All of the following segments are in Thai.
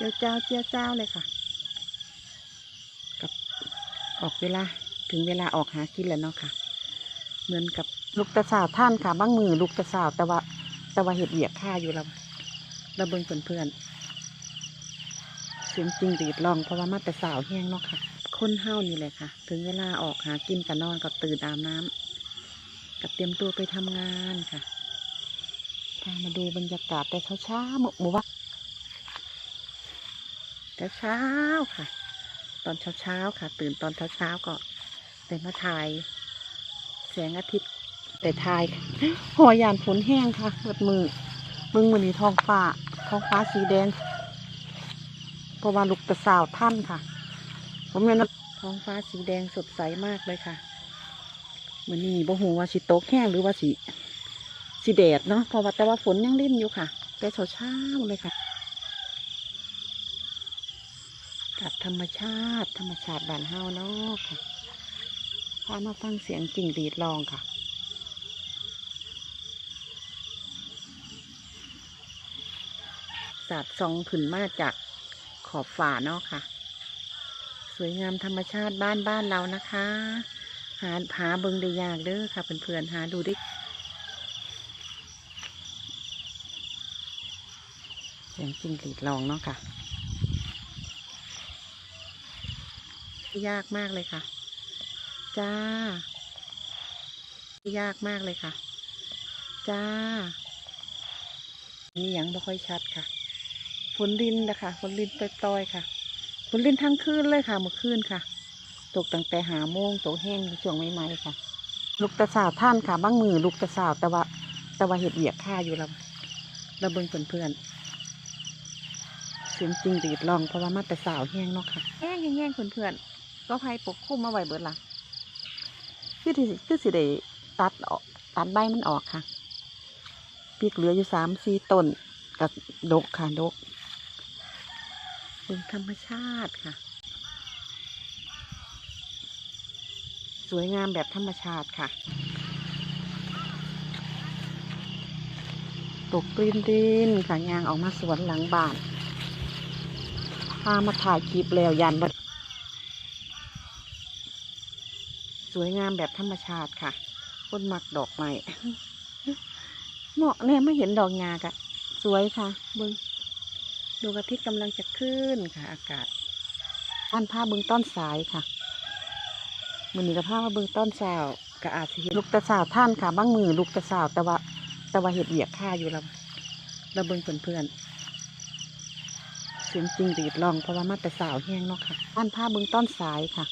เจียวเจ้าเจียวเจ้าเลยค่ะ กับออกเวลาถึงเวลาออกหากินแล้วเนาะค่ะ เหมือนกับลูกตะสาวท่านค่ะบ้างมือลูกตะสาวแต่ว่าแต่ว่าเห็ดเบียกค่าอยู่เราเราเบิ่งเพื่อนๆเสียงจริงดีดลองเพราะว่ามาแต่สาวแห้งเนาะค่ะ คนเฮ้านี่แหละค่ะ ถึงเวลาออกหากินกับนอนกับตื่นอาบน้ำกับเตรียมตัวไปทำงานค่ะพามาดูบรรยากาศแต่เช้าๆหมู่หมู่าน แต่เช้าค่ะ ตอนเช้าๆค่ะ ตื่นตอนเช้าๆก็ได้มาถ่ายแสงอาทิตย์แต่ถ่ายหัวยานฝนแห้งค่ะเปิดมือมึงมือนี้ท้องฟ้าท้องฟ้าสีแดงเพราะว่าลูกตะสาวท่านค่ะ ผมเห็นท้องฟ้าสีแดงสดใสมากเลยค่ะเหมือนนี่บ่หูว่าสิตกแห้งหรือว่าสีสีแดดเนาะเพราะว่าแต่ว่าฝนยังเล่นอยู่ค่ะ แต่เช้าเช้าๆเลยค่ะกับ ธรรมชาติ ธรรมชาติบ้านเฮาเนาะค่ะพามาฟังเสียงจิ่งดีดลองค่ะ สาดซองขึ้นมาจากขอบฝาเนาะค่ะ สวยงามธรรมชาติบ้านบ้านเรานะคะ หาหาเบิงได้ยากเด้อค่ะเพื่อนๆหาดูได้เสียงจริงหรีดลองเนาะค่ะ ยากมากเลยค่ะ จ้ายากมากเลยค่ะ จ้า นี่ยังไม่ค่อยชัดค่ะ ฝนลินนะคะฝนลินปล่อยๆค่ะ ฝนลินทั้งคืนเลยค่ะเมื่อคืนค่ะ ตกตั้งแต่หาโมงตกแห้งช่วงใหม่ๆค่ะ ลูกตะสาวท่านค่ะบ้างมือลูกตะสาวแต่ว่าแต่ว่าเห็ดเบียกค่าอยู่เราเราเบิ่งเพื่อนๆเสียงจริงดีดลองเพราะว่ามาแต่สาวแห้งเนาะค่ะแห้งแห้งเพื่อนๆ ก็ภัยปกคลุมมาไว้เบิดละคือที่คือสิได้ตัดออกตัดใบมันออกค่ะปีกเหลืออยู่สามสี่ต้นกับดกค่ะดกเป็นธรรมชาติค่ะ สวยงามแบบธรรมชาติค่ะ ตกกลิ้นดินค่ะยางออกมาสวนหลังบ้านพามาถ่ายคลิปแล้วยันบัด สวยงามแบบธรรมชาติค่ะคนมักดอกไม้เหมาะเนี่ยไม่เห็นดอกงากะสวยค่ะเบึงดวงอาทิตย์กำลังจะขึ้นค่ะ อากาศท่านผ้าเบึงต้นสายค่ะมือนี้กับผ้ามาเบิ่งต้นสาวกะอาจสิเห็นลูกตะสาวท่านค่ะบ้างมือลูกตะสาวแต่ว่าแต่ว่าเห็ดเบียกค่าอยู่เราเราเบิ่งเพื่อนเสียงจริงดีดลองเพราะว่ามาแต่สาวแห้งเนาะค่ะท่านผ้าเบิ่งต้นสายค่ะ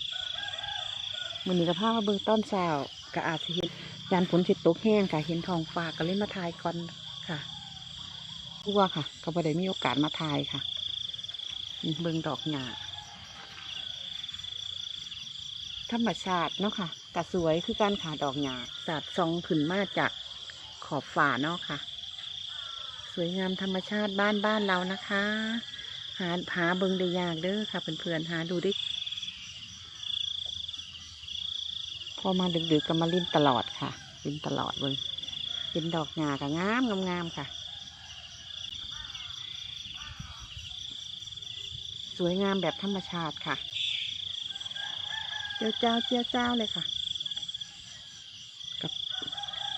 มือนี้กับผ้ามาเบิ่งต้นสาวกะอาจสิเห็นยานฝนสิตกแห้งค่ะเห็นทองฟ้าก็เลยมาถ่ายก่อนค่ะทั่วค่ะ ก็บ่ได้มีโอกาสมาถ่ายค่ะเบิ่งดอกหญ้าธรรมชาติเนาะค่ะกะสวยคือการขาดอกหญ้าสาดซองขึ้นมาจากขอบฝาเนาะค่ะ สวยงามธรรมชาติบ้านบ้านเรานะคะ หาหาเบิงได้ยากเด้อค่ะเพื่อนๆหาดูได้พ อมาดึกๆกก็มาลิ้นตลอดค่ะ ลิ้นตลอดเบิงเป็นดอกหญ้าก็งามงามๆค่ะ สวยงามแบบธรรมชาติค่ะ เจียวเจ้าเจียวเจ้าเลยค่ะ กับ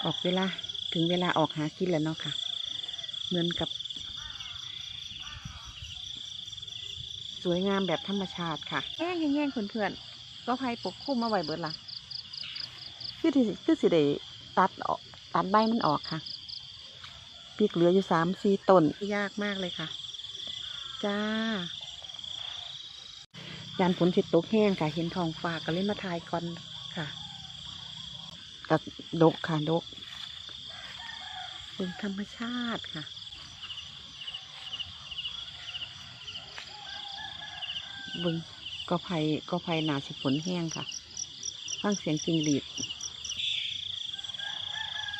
ออกเวลาถึงเวลาออกหากินแล้วเนาะค่ะ เหมือนกับ สวยงามแบบธรรมชาติค่ะแห้งแห้งๆเพื่อนๆก็ภัยปกคลุมมาไว้เบิดละ คือที่คือสิได้ตัดออกตัดใบมันออกค่ะปีกเหลืออยู่สามสี่ต้นยากมากเลยค่ะ จ้ายานฝนสิตกแห้งค่ะเห็นทองฟ้าก็เลยมาถ่ายก่อนค่ะกับดกค่ะดกเป็นธรรมชาติค่ะบึงก็ไผ่ก็ไผ่หนาสิฝนแห้งค่ะฟังเสียงจิงหรีดเ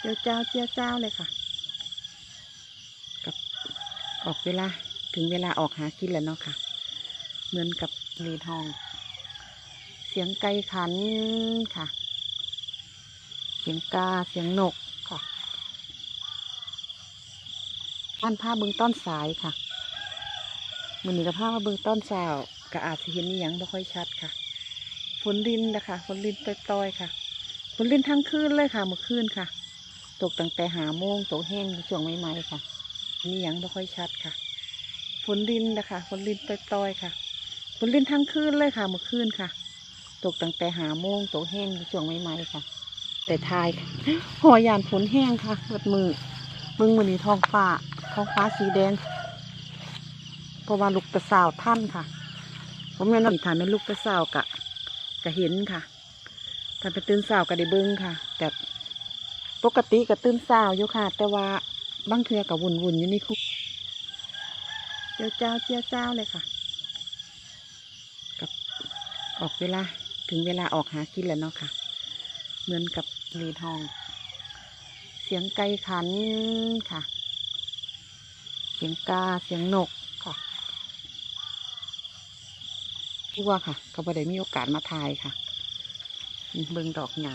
จียวเจ้าเจียวเจ้าเลยค่ะ กับออกเวลาถึงเวลาออกหากินแล้วเนาะค่ะ เหมือนกับรีทอง เสียงไก่ขันค่ะ เสียงกาเสียงนกค่ะท่านผ้าเบึงต้นสายค่ะมือนี้กับผ้ามาเบิ่งต้นเช้าก็อาจจะเห็นอหยังบ่ค่อยชัดค่ะฝนรินนะคะฝนรินปล่อยๆค่ะฝนรินทั้งคืนเลยค่ะเมื่อคืนค่ะ ตกตั้งแต่หาโมงตกแห้งช่วงใหม่ๆค่ะนี่ยังบ่ค่อยชัดค่ะฝนรินนะคะฝนรินปล่อยๆค่ะฝนรินทั้งคืนเลยค่ะเมื่อคืนค่ะ ตกตั้งแต่หาโมงตกแห้งช่วงใหม่ๆค่ะ แต่ทายค่ะหอยานฝนแห้งค่ะเบิดมือมึงมือนี้ท้องฟ้าท้องฟ้าสีแดงเพราะว่าลูกตะสาวท่านค่ะ ผมแม่นว่าฐานเป็นลูกตะสาวกะกะเห็นค่ะถ้าไปตื่นสาวกะได้เบิ้งค่ะ แต่ ปกติกะตื่นสาอยู่ค่ะ แต่ว่าบางเทือกะวุ่นวุ่นอยู่นี่คุกเจียวเจ้าเจียวเจ้าเลยค่ะ กับออกเวลาถึงเวลาออกหากินแล้วเนาะค่ะ เหมือนกับรีทอง เสียงไก่ขันค่ะ เสียงกาเสียงนกค่ะที่ว่าค่ะ ก็บ่ได้มีโอกาสมาถ่ายค่ะเบิ่งดอกหญ้า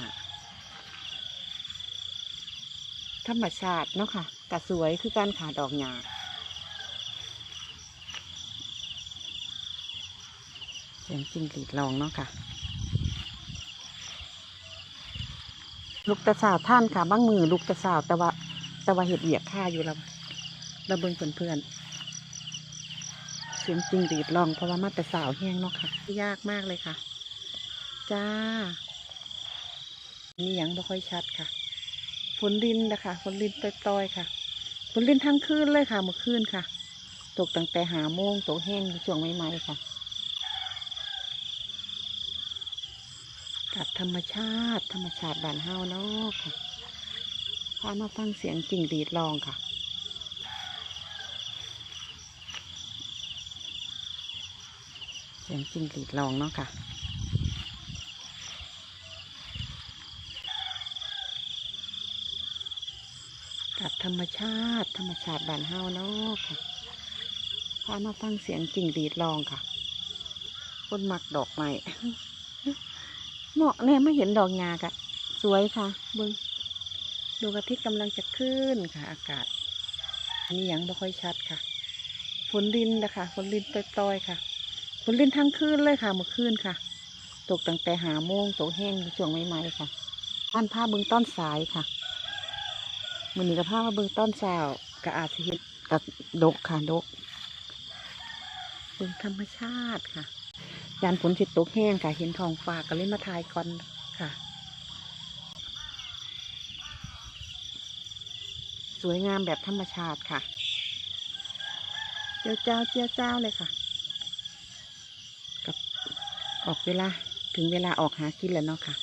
ธรรมชาติเนาะค่ะกะสวยคือการขาดอกหญ้าเสียงจิงหรีดลองเนาะค่ะ ลูกตะสาวท่านค่ะบ้างมือลูกตะสาวแต่ว่าแต่ว่าเห็ดเวียกค่าอยู่แล้วเราเบิ่งเพื่อนๆเสียงจริงดีดลองเพราะว่ามาแต่สาวแห้งเนาะค่ะ ยากมากเลยค่ะ จ้า นี่ยังไม่ค่อยชัดค่ะ นรินนะคะฝนรินปล่อยๆค่ะฝนรินทั้งคืนเลยค่ะเมื่อคืนค่ะ ตกตั้งแต่หาโมงตกแห้งช่วงใหม่ๆค่ะกับธรรมชาติ ธรรมชาติบ้านเฮาเนาะค่ะพามาฟังเสียงจริงดีดลองค่ะเสียงจริงดีดลองเนาะค่ะ กับธ รรมชาติ ธรรมชาติบ้านเฮาเนาะค่ะพามาฟังเสียงจิงดีดลองค่ะคนมักดอกไม้เหมาะแน่ไม่เห็นดอกงากะสวยค่ะเบิงดวงอาทิตย์กำลังจะขึ้นค่ะ อากาศ อันนี้ยังไม่ค่อยชัดค่ะฝนรินนะคะฝนรินปล่อยๆค่ะฝนรินทั้งคืนเลยค่ะเมื่อคืนค่ะ ตกตั้งแต่หาโมงตกแห้งช่วงใหม่ๆค่ะท่านผ้าเบิงต้นสายค่ะ มือนี้กับผ้ามาเบิงต้นสาวกะอาจจะเห็นกับดกค่ะดกเบิงธรรมชาติค่ะยานฝนสิตกแห้งค่ะ เห็นทองฟ้าก็เลยมาถ่ายก่อนค่ะ สวยงามแบบธรรมชาติค่ะ เจียวเจ้าเจียวเจ้าเลยค่ะ กับออกเวลาถึงเวลาออกหากินแล้วเนาะค่ะ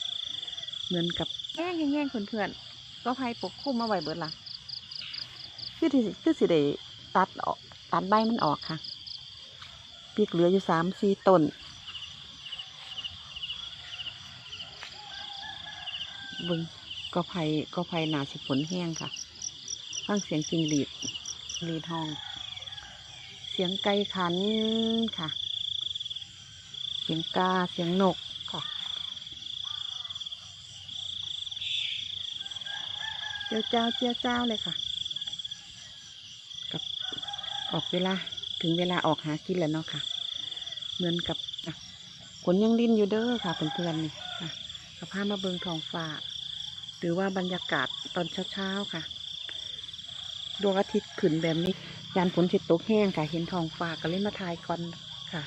เหมือนกับแง่งแง่งเพื่อนๆ ก็ภัยปกคลุมมาไว้เบิดละคือที่คือสิได้ตัดออกตัดใบมันออกค่ะปีกเหลืออยู่สามสี่ต้นเบึงก็ไผ่ก็ไผ่หนาสิฝนแห้งค่ะฟังเสียงจิงหรีดรีดห้อง เสียงไก่ขันค่ะ เสียงกาเสียงนกค่ะ เจียวเจ้าเจียวเจ้าเลยค่ะ กับออกเวลาถึงเวลาออกหากินแล้วเนาะค่ะ เหมือนกับฝนยังรินอยู่เด้อค่ะเพื่อนๆนี่ค่ะสภามาเบิงทองฟ้า หรือว่าบรรยากาศตอนเช้าๆค่ะ ดวงอาทิตย์ขึ้นแบบนี้ยานฝนสิตกแห้งค่ะ เห็นทองฟ้าก็เลยมาถ่ายก่อนค่ะ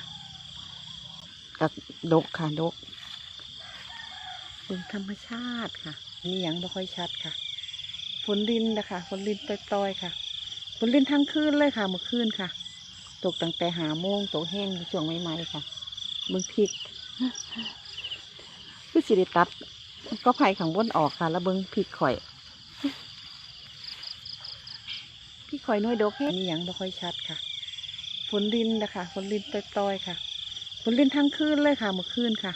กับดกค่ะดกเบิงธรรมชาติค่ะ นี่ยังไม่ค่อยชัดค่ะ ฝนรินนะคะฝนรินปล่อยๆค่ะฝนรินทั้งคืนเลยค่ะเมื่อคืนค่ะ ตกตั้งแต่หาโมงตกแห้งช่วงใหม่ๆค่ะเบิ่งพริกคือสิได้ตัดก็ไผ่ขังบนออกค่ะ แล้วเบิ้งพริกข่อยพริกข่อยน้อยดกแค่นี้ยังไม่ค่อยชัดค่ะฝนรินนะคะฝนรินปล่อยๆค่ะฝนรินทั้งคืนเลยค่ะเมื่อคืนค่ะ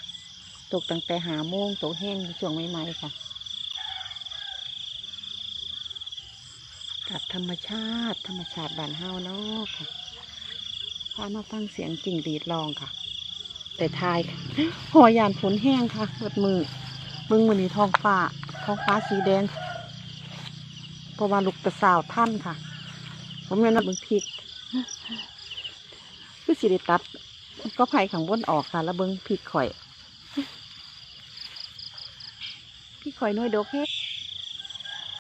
ตกตั้งแต่หาโมงตกแห้งช่วงใหม่ๆค่ะ กับธรรมชาติ ธรรมชาติบ้านเฮาเนาะค่ะพามาฟังเสียงจริงหรีดลองค่ะ แต่ทายค่ะหอยานฝนแห้งค่ะเปิดมือบิ่งมือนี้ทองฟ้าทองฟ้าสีแดงเพราะว่าลูกตะสาวท่านค่ะ ผมแม่นว่าเบิ่งพริกคือสิได้ตัด ก็ไผ่ข้างบนออกค่ะ แล้วเบิ้งพริกข่อยพริกข่อยน้อยดกแค่